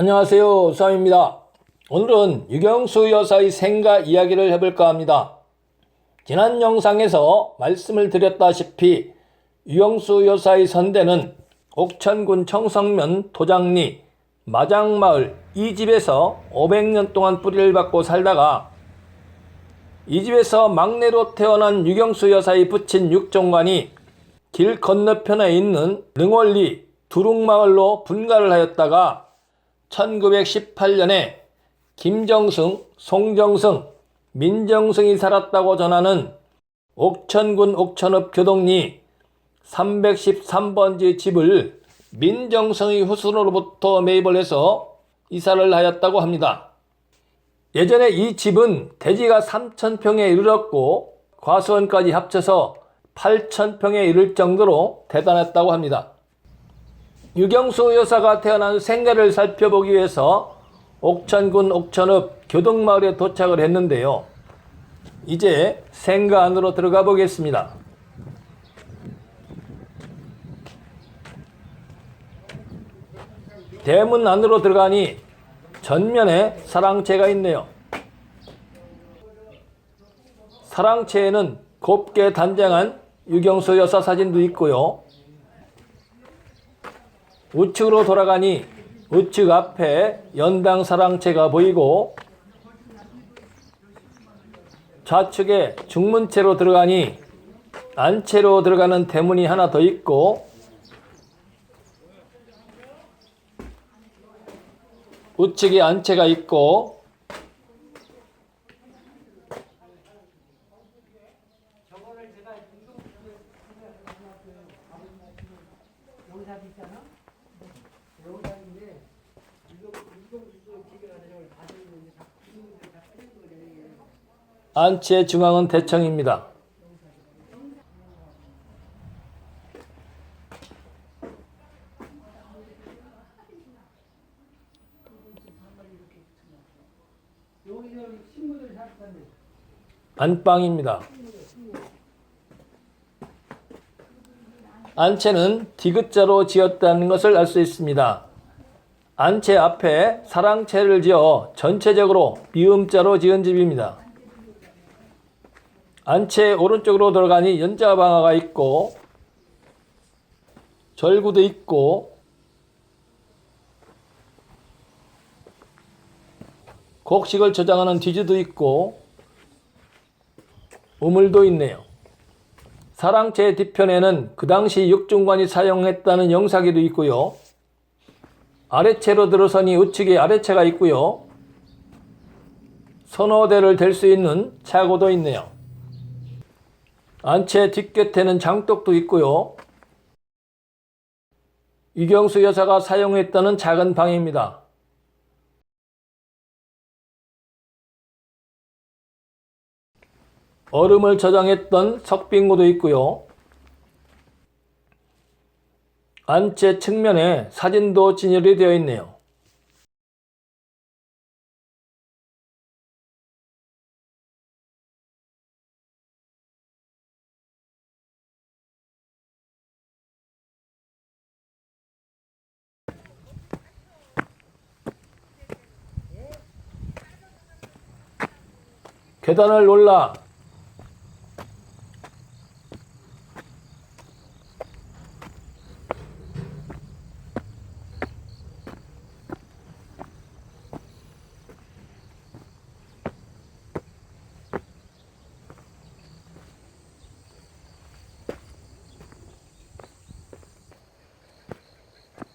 안녕하세요. 수암입니다. 오늘은 유경수 여사의 생가 이야기를 해볼까 합니다. 지난 영상에서 말씀을 드렸다시피 유경수 여사의 선대는 옥천군 청성면 도장리 마장마을 이 집에서 500년 동안 뿌리를 받고 살다가 이 집에서 막내로 태어난 유경수 여사의 부친 육종관이 길 건너편에 있는 능월리 두룩마을로 분가를 하였다가 1918년에 김정승, 송정승, 민정승이 살았다고 전하는 옥천군 옥천읍 교동리 313번지 집을 민정승의 후손으로부터 매입을 해서 이사를 하였다고 합니다. 예전에 이 집은 대지가 3,000평에 이르렀고 과수원까지 합쳐서 8,000평에 이를 정도로 대단했다고 합니다. 유경수 여사가 태어난 생가를 살펴보기 위해서 옥천군 옥천읍 교동마을에 도착을 했는데요. 이제 생가 안으로 들어가 보겠습니다. 대문 안으로 들어가니 전면에 사랑채가 있네요. 사랑채에는 곱게 단장한 유경수 여사 사진도 있고요. 우측으로 돌아가니 우측 앞에 연당 사랑채가 보이고 좌측에 중문채로 들어가니 안채로 들어가는 대문이 하나 더 있고 우측에 안채가 있고 안채 중앙은 대청입니다. 안방입니다. 안채는 디귿자로 지었다는 것을 알 수 있습니다. 안채 앞에 사랑채를 지어 전체적으로 미음자로 지은 집입니다. 안채 오른쪽으로 들어가니 연자 방화가 있고 절구도 있고 곡식을 저장하는 뒤주도 있고 우물도 있네요. 사랑채 뒤편에는 그 당시 육중관이 사용했다는 영사기도 있고요. 아래채로 들어서니 우측에 아래채가 있고요. 선호대를 댈 수 있는 차고도 있네요. 안채 뒷곁에는 장독도 있고요. 유경수 여사가 사용했다는 작은 방입니다. 얼음을 저장했던 석빙고도 있고요. 안채 측면에 사진도 진열이 되어 있네요. 계단을 올라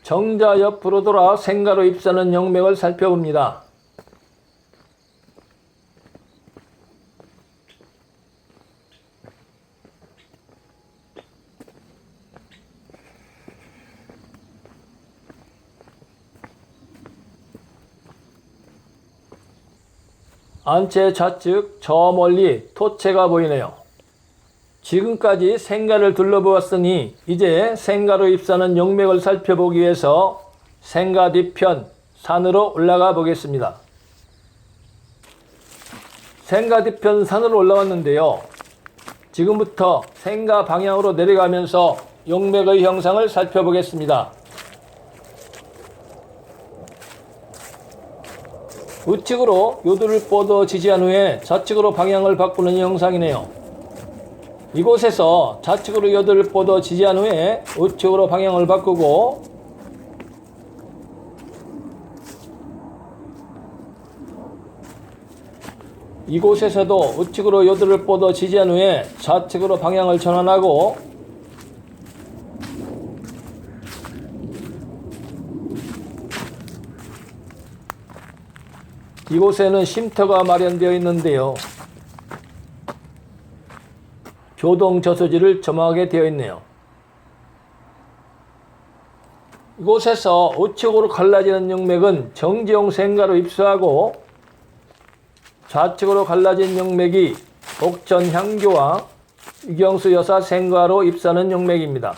정자 옆으로 돌아 생가로 입사는 영맥을 살펴봅니다. 안채 좌측 저 멀리 토채가 보이네요. 지금까지 생가를 둘러보았으니 이제 생가로 입사하는 용맥을 살펴보기 위해서 생가 뒤편 산으로 올라가 보겠습니다. 생가 뒤편 산으로 올라왔는데요. 지금부터 생가 방향으로 내려가면서 용맥의 형상을 살펴보겠습니다. 우측으로 요도를 뻗어 지지한 후에 좌측으로 방향을 바꾸는 영상이네요. 이곳에서 좌측으로 요도를 뻗어 지지한 후에 우측으로 방향을 바꾸고 이곳에서도 우측으로 요도를 뻗어 지지한 후에 좌측으로 방향을 전환하고 이곳에는 쉼터가 마련되어 있는데요. 교동 저수지를 점하게 되어 있네요. 이곳에서 우측으로 갈라지는 용맥은 정지용 생가로 입수하고 좌측으로 갈라진 용맥이 옥천 향교와 유경수 여사 생가로 입사하는 용맥입니다.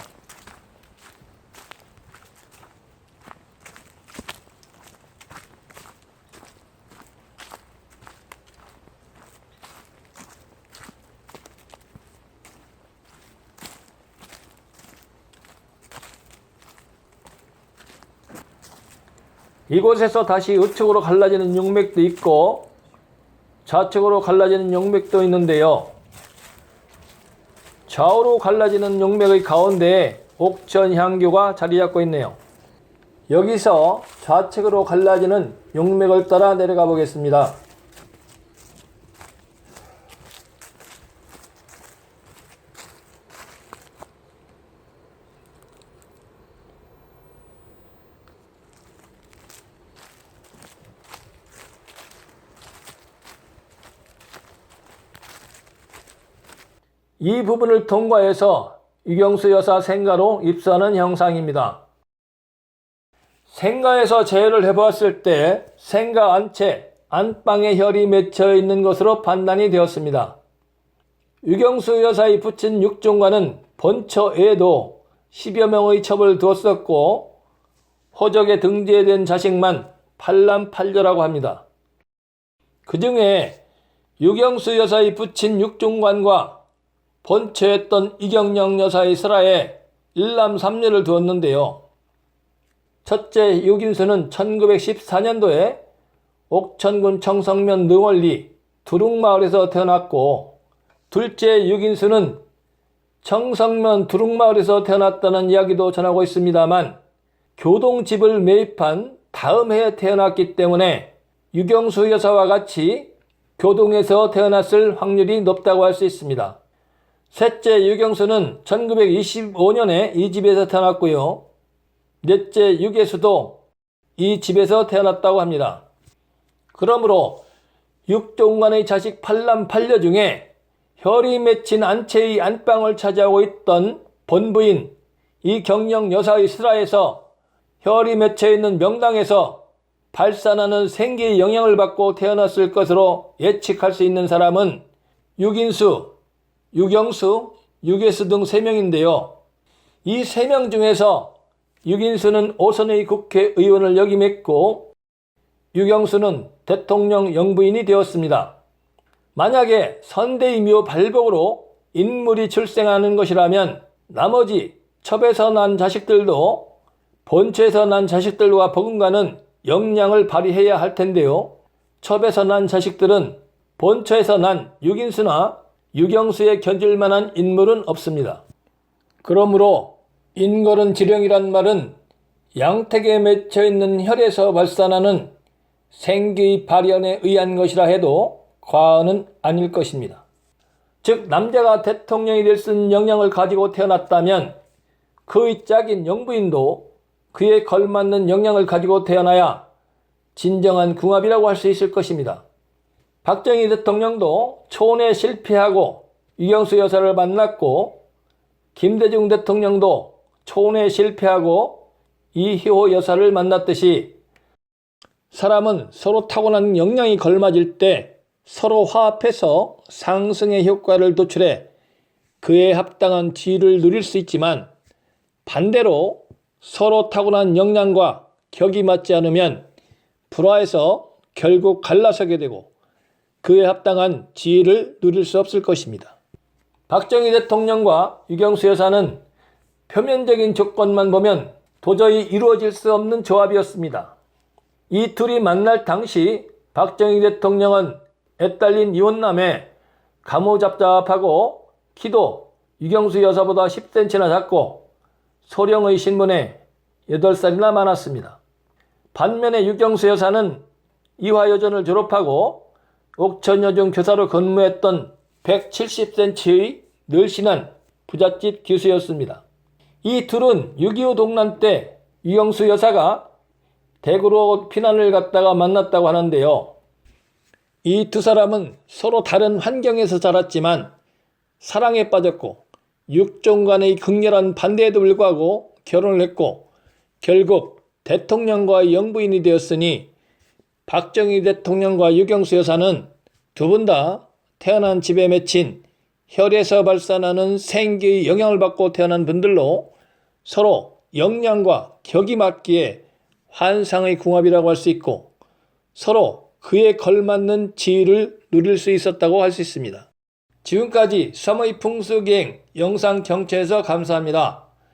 이곳에서 다시 우측으로 갈라지는 용맥도 있고 좌측으로 갈라지는 용맥도 있는데요. 좌우로 갈라지는 용맥의 가운데 옥천 향교가 자리 잡고 있네요. 여기서 좌측으로 갈라지는 용맥을 따라 내려가 보겠습니다. 이 부분을 통과해서 유경수 여사 생가로 입사하는 형상입니다. 생가에서 제어를 해보았을 때 생가 안채, 안방에 혈이 맺혀 있는 것으로 판단이 되었습니다. 유경수 여사의 부친 육종관은 본처에도 10여 명의 첩을 두었었고 호적에 등재된 자식만 팔남팔녀라고 합니다. 그 중에 유경수 여사의 부친 육종관과 본처했던 이경영 여사의 설화에 일남 삼녀를 두었는데요. 첫째 유긴수는 1914년도에 옥천군 청성면 능월리 두룩마을에서 태어났고 둘째 유긴수는 청성면 두룩마을에서 태어났다는 이야기도 전하고 있습니다만 교동집을 매입한 다음 해에 태어났기 때문에 유경수 여사와 같이 교동에서 태어났을 확률이 높다고 할 수 있습니다. 셋째 유경수는 1925년에 이 집에서 태어났고요. 넷째 유계수도 이 집에서 태어났다고 합니다. 그러므로 육종관의 자식 팔남 팔녀 중에 혈이 맺힌 안채의 안방을 차지하고 있던 본부인 이 경영 여사의 슬하에서 혈이 맺혀 있는 명당에서 발산하는 생기의 영향을 받고 태어났을 것으로 예측할 수 있는 사람은 유긴수, 유경수, 유계수 등 3명인데요. 이 3명 중에서 유긴수는 오선의 국회의원을 역임했고 유경수는 대통령 영부인이 되었습니다. 만약에 선대이묘 발복으로 인물이 출생하는 것이라면 나머지 첩에서 난 자식들도 본처에서 난 자식들과 버금가는 역량을 발휘해야 할 텐데요. 첩에서 난 자식들은 본처에서 난 유긴수나 유경수에 견줄 만한 인물은 없습니다. 그러므로 인걸은 지령이란 말은 양택에 맺혀 있는 혈에서 발산하는 생기의 발현에 의한 것이라 해도 과언은 아닐 것입니다. 즉 남자가 대통령이 될 수 있는 역량을 가지고 태어났다면 그의 짝인 영부인도 그에 걸맞는 역량을 가지고 태어나야 진정한 궁합이라고 할 수 있을 것입니다. 박정희 대통령도 초원에 실패하고 유경수 여사를 만났고 김대중 대통령도 초원에 실패하고 이희호 여사를 만났듯이 사람은 서로 타고난 역량이 걸맞을 때 서로 화합해서 상승의 효과를 도출해 그에 합당한 지위를 누릴 수 있지만 반대로 서로 타고난 역량과 격이 맞지 않으면 불화해서 결국 갈라서게 되고 그에 합당한 지위를 누릴 수 없을 것입니다. 박정희 대통령과 유경수 여사는 표면적인 조건만 보면 도저히 이루어질 수 없는 조합이었습니다. 이 둘이 만날 당시 박정희 대통령은 애딸린 이혼남에 가무잡잡하고 키도 유경수 여사보다 10cm나 작고 소령의 신분에 8살이나 많았습니다. 반면에 유경수 여사는 이화여전을 졸업하고 옥천여중 교사로 근무했던 170cm의 늘씬한 부잣집 교수였습니다. 이 둘은 6.25 동란 때 유경수 여사가 대구로 피난을 갔다가 만났다고 하는데요. 이 두 사람은 서로 다른 환경에서 자랐지만 사랑에 빠졌고 육종 간의 극렬한 반대에도 불구하고 결혼을 했고 결국 대통령과의 영부인이 되었으니 박정희 대통령과 유경수 여사는 두 분 다 태어난 집에 맺힌 혈에서 발산하는 생기의 영향을 받고 태어난 분들로 서로 역량과 격이 맞기에 환상의 궁합이라고 할 수 있고 서로 그에 걸맞는 지위를 누릴 수 있었다고 할 수 있습니다. 지금까지 섬의 풍수기행 영상 경채에서 감사합니다.